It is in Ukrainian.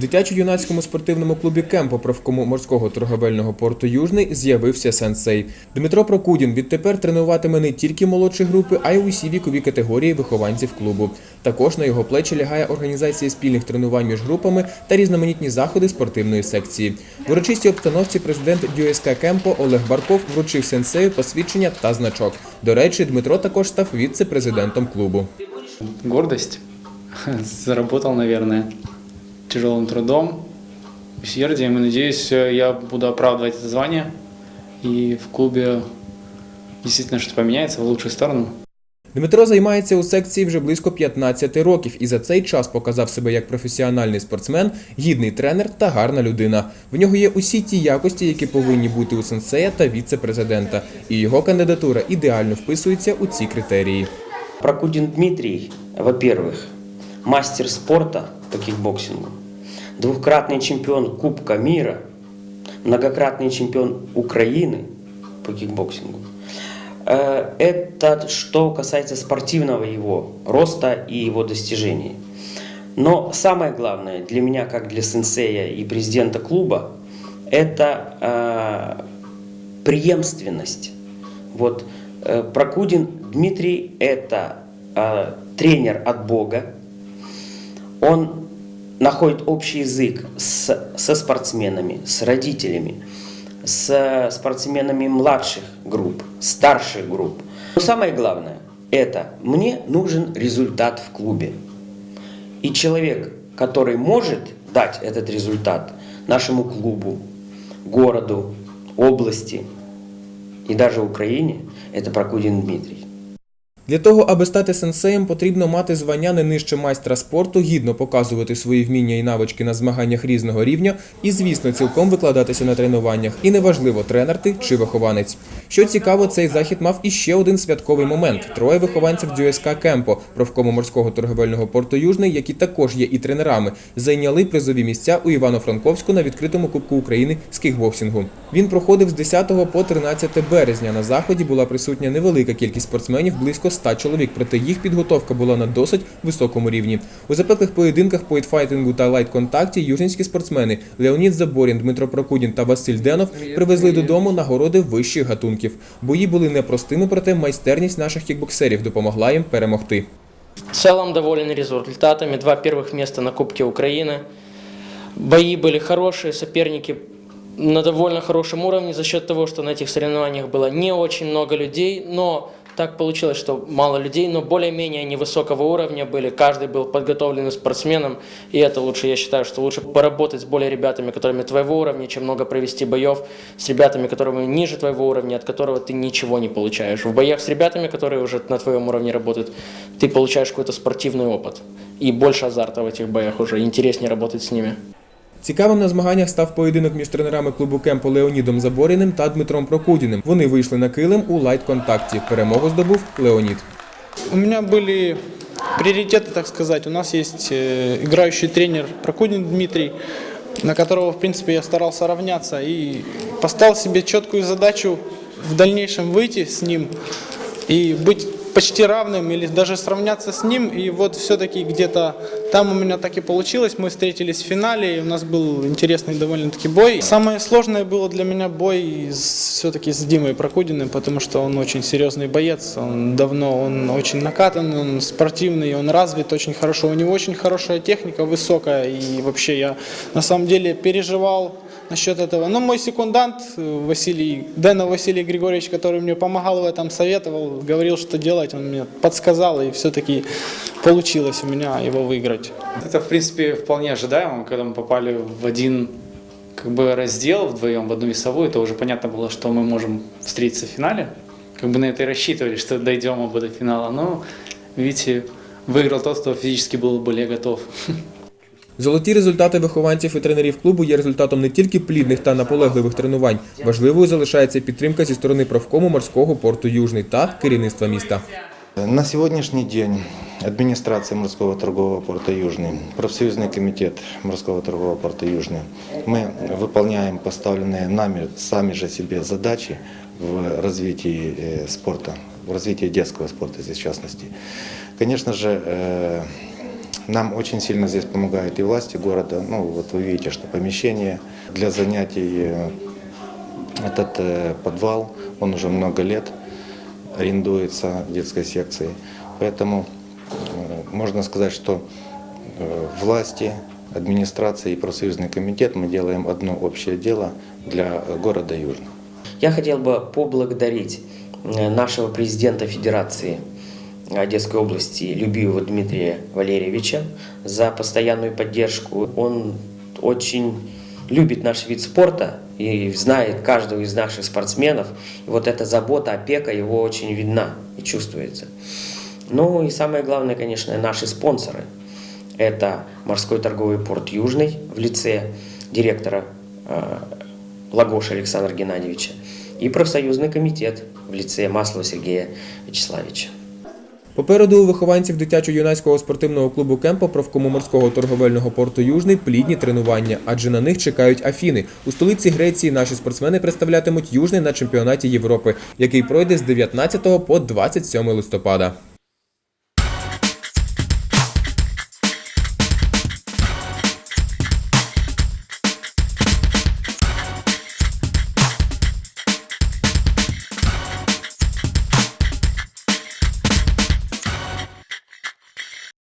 Дитячо-юнацькому спортивному клубі Кемпо правкому морського торговельного порту Южний з'явився сенсей. Дмитро Прокудін відтепер тренуватиме не тільки молодші групи, а й усі вікові категорії вихованців клубу. Також на його плечі лягає організація спільних тренувань між групами та різноманітні заходи спортивної секції. В урочистій обстановці президент ДЮСК Кемпо Олег Барков вручив сенсею посвідчення та значок. До речі, Дмитро також став віце-президентом клубу. Гордость. Заработал, наверное, тяжелым трудом, усердием. И надеюсь, я буду оправдывать это звание. И в клубе действительно что-то поменяется в лучшую сторону. Дмитро займається у секції вже близько 15 років і за цей час показав себе як професіональний спортсмен, гідний тренер та гарна людина. В нього є усі ті якості, які повинні бути у сенсея та віце-президента. І його кандидатура ідеально вписується у ці критерії. Прокудин Дмитрий, во-первых, мастер спорта По кикбоксингу, двукратный чемпион Кубка мира, многократный чемпион Украины по кикбоксингу. Э, Это что касается спортивного его роста и его достижений. Но самое главное для меня, как для сенсея и президента клуба, это э, преемственность. Вот э, Прокудин Дмитрий – это э, тренер от Бога. Он находит общий язык с, со спортсменами, с родителями, с спортсменами младших групп, старших групп. Но самое главное – это мне нужен результат в клубе. И человек, который может дать этот результат нашему клубу, городу, области и даже Украине, это Прокудин Дмитрий. Для того, аби стати сенсеєм, потрібно мати звання не нижче майстра спорту, гідно показувати свої вміння і навички на змаганнях різного рівня, і, звісно, цілком викладатися на тренуваннях. І неважливо, тренер ти чи вихованець. Що цікаво, цей захід мав іще один святковий момент: троє вихованців ДЮСК Кемпо, правкому морського торговельного порту Южний, які також є і тренерами, зайняли призові місця у Івано-Франковську на відкритому Кубку України з кікбоксингу. Він проходив з 10 по 13 березня. На заході була присутня невелика кількість спортсменів, близько 100 чоловік, проте їх підготовка була на досить високому рівні. У запеклих поєдинках по ітфайтингу та лайт-контакті южнінські спортсмени Леонід Заборін, Дмитро Прокудін та Василь Денов привезли додому нагороди вищих гатунків. Бої були непростими, проте майстерність наших кікбоксерів допомогла їм перемогти. В целом доволен результатами. Два первых места на Кубке Украины. Бои были хорошие, соперники на довольно хорошем уровне за счет того, что на этих соревнованиях было не очень много людей, но так получилось, что мало людей, но более-менее они высокого уровня были, каждый был подготовленным спортсменом, и это лучше, я считаю, что лучше поработать с более ребятами, которыми твоего уровня, чем много провести боев с ребятами, которыми ниже твоего уровня, от которого ты ничего не получаешь. В боях с ребятами, которые уже на твоем уровне работают, ты получаешь какой-то спортивный опыт и больше азарта в этих боях уже, интереснее работать с ними. Цікавим на змаганнях став поєдинок між тренерами клубу Кемпо Леонідом Заборіним та Дмитром Прокудіним. Вони вийшли на килим у лайт-контакті. Перемогу здобув Леонід. У меня были приоритеты, так сказать. У нас есть э, играющий тренер Прокудин Дмитрий, на которого, в принципе, я старался равняться и поставил себе четкую задачу в дальнейшем выйти с ним и быть почти равным или даже сравняться с ним. И вот все-таки где-то там у меня так и получилось. Мы встретились в финале, и у нас был интересный довольно-таки бой. Самое сложное было для меня бой все-таки с Димой Прокудиным, потому что он очень серьезный боец, он давно, он очень накатан, он спортивный, он развит очень хорошо, у него очень хорошая техника, высокая, и вообще я на самом деле переживал насчет этого. Но мой секундант э, Василий, Дэна Василий Григорьевич, который мне помогал в этом, советовал, говорил, что делать, он мне подсказал, и все-таки получилось у меня его выиграть. Это, в принципе, вполне ожидаемо, когда мы попали в один как бы раздел вдвоем, в одну весовую, то уже понятно было, что мы можем встретиться в финале. Как бы на это и рассчитывали, что дойдем оба до финала. Но, видите, выиграл тот, кто физически был более готов. Золоті результати вихованців і тренерів клубу є результатом не тільки плідних та наполегливих тренувань. Важливою залишається підтримка зі сторони правкому морського порту Южний та керівництва міста. На сегодняшний день администрация морского торгового порта Южный, профсоюзный комитет морского торгового порта Южный, мы выполняем поставленные нами сами же себе задачи в развитии э, спорта, в развитии детского спорта здесь в частности. Конечно же, э, Нам очень сильно здесь помогают и власти города. Ну, вот вы видите, что помещение для занятий, э, этот э, подвал, он уже много лет арендуется детской секцией. Поэтому э, можно сказать, что э, власти, администрация и профсоюзный комитет мы делаем одно общее дело для города Южный. Я хотел бы поблагодарить э, нашего президента Федерации Одесской области Любиева Дмитрия Валерьевича за постоянную поддержку. Он очень любит наш вид спорта и знает каждого из наших спортсменов. Вот эта забота, опека его очень видна и чувствуется. Ну и самое главное, конечно, наши спонсоры. Это морской торговый порт Южный в лице директора э, Лагоша Александра Геннадьевича и профсоюзный комитет в лице Маслова Сергея Вячеславовича. Попереду у вихованців дитячо-юнацького спортивного клубу Кемпо правкому морського торговельного порту Южний плідні тренування, адже на них чекають Афіни. У столиці Греції наші спортсмени представлятимуть Южний на чемпіонаті Європи, який пройде з 19 по 27 листопада.